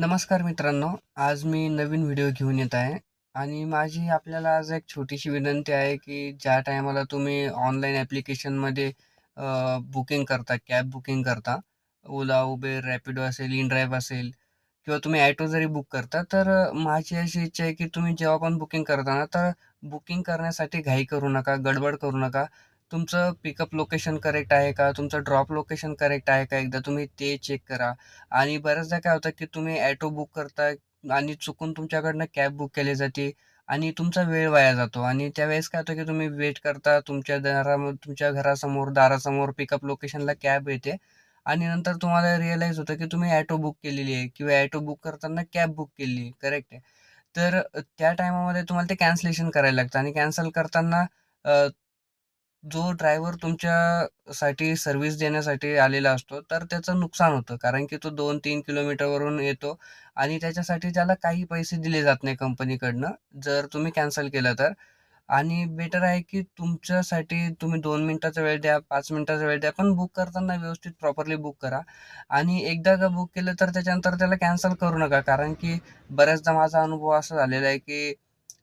नमस्कार मित्रांनो, आज मी नवीन व्हिडिओ घेऊन येत आहे आणि माझी आपल्याला आज एक छोटीशी विनंती आहे, की ज्या टायमाला तुम्ही ऑनलाईन ॲप्लिकेशनमध्ये बुकिंग करता, कॅब बुकिंग करता, ओला, उबेर, रॅपिडो असेल, इन ड्राईव्ह असेल किंवा तुम्ही ॲटो जरी बुक करता, तर माझी अशी इच्छा आहे, की तुम्ही जेव्हा पण बुकिंग करता ना, तर बुकिंग करण्यासाठी घाई करू नका, गडबड करू नका. तुमचं पिकअप लोकेशन करेक्ट आहे का? तुमचं ड्रॉप लोकेशन करेक्ट आहे का? एकदा तुम्ही ते चेक करा. आणि बऱ्याचदा काय होतं, की तुम्ही ॲटो बुक करता आणि चुकून तुमच्याकडनं कॅब बुक केली जाते आणि तुमचा वेळ वाया जातो आणि त्यावेळेस काय होतं, की तुम्ही वेट करता तुमच्या दाराम तुमच्या घरासमोर, दारासमोर पिकअप लोकेशनला कॅब येते आणि नंतर तुम्हाला रिअलाईज होतं, की तुम्ही ॲटो बुक केलेली आहे किंवा ॲटो बुक करताना कॅब बुक केली आहे. करेक्ट आहे. तर त्या टायमामध्ये तुम्हाला ते कॅन्सलेशन करायला लागतं आणि कॅन्सल करताना जो ड्रायव्हर तुमच्यासाठी सर्व्हिस देण्यासाठी आलेला असतो, तर त्याचं नुकसान होतं. कारण की तो 2-3 किलोमीटरवरून येतो आणि त्याच्यासाठी त्याला काही पैसे दिले जात नाही कंपनीकडनं, जर तुम्ही कॅन्सल केलं तर. आणि बेटर आहे की तुमच्यासाठी तुम्ही दोन मिनटाचा वेळ द्या, पाच मिनिटाचा वेळ द्या, पण बुक करताना व्यवस्थित प्रॉपरली बुक करा. आणि एकदा का बुक केलं तर त्याच्यानंतर त्याला कॅन्सल करू नका. कारण की बऱ्याचदा माझा अनुभव असा झालेला आहे, की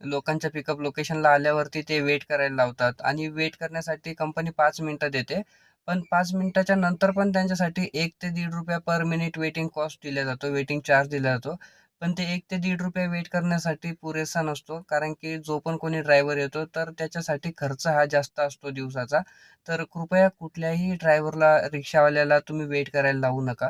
लोकांच्या पिकअप लोकेशनला आल्यावरती ते वेट करायला लावतात आणि वेट करण्यासाठी कंपनी पाच मिनिटं देते. पण पाच मिनिटाच्या नंतर पण त्यांच्यासाठी एक ते ₹1.5 पर मिनिट वेटिंग कॉस्ट दिला जातो, वेटिंग चार्ज दिला जातो. पण ते एक ते ₹1.5 वेट करण्यासाठी पुरेसा नसतो. कारण की जो पण कोणी ड्रायव्हर येतो, तर त्याच्यासाठी खर्च हा जास्त असतो दिवसाचा. तर कृपया कुठल्याही ड्रायव्हरला, रिक्षावाल्याला तुम्ही वेट करायला लावू नका.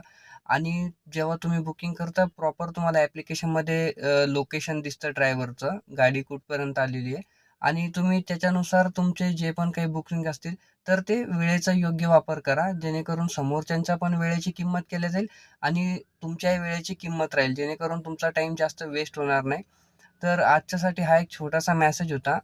आणि जेव्हा तुम्ही बुकिंग करता प्रॉपर तुम्हाला ॲप्लिकेशनमध्ये लोकेशन दिसतं ड्रायव्हरचं, गाडी कुठपर्यंत आलेली आहे आणि तुम्ही त्याच्यानुसार तुमचे जे पण काही बुकिंग असतील, तर ते वेळेचा योग्य वापर करा. जेणेकरून समोरच्यांच्या पण वेळेची किंमत केली जाईल आणि तुमच्याही वेळेची किंमत राहील. जेणेकरून तुमचा टाईम जास्त वेस्ट होणार नाही. तर आजच्यासाठी हा एक छोटासा मॅसेज होता.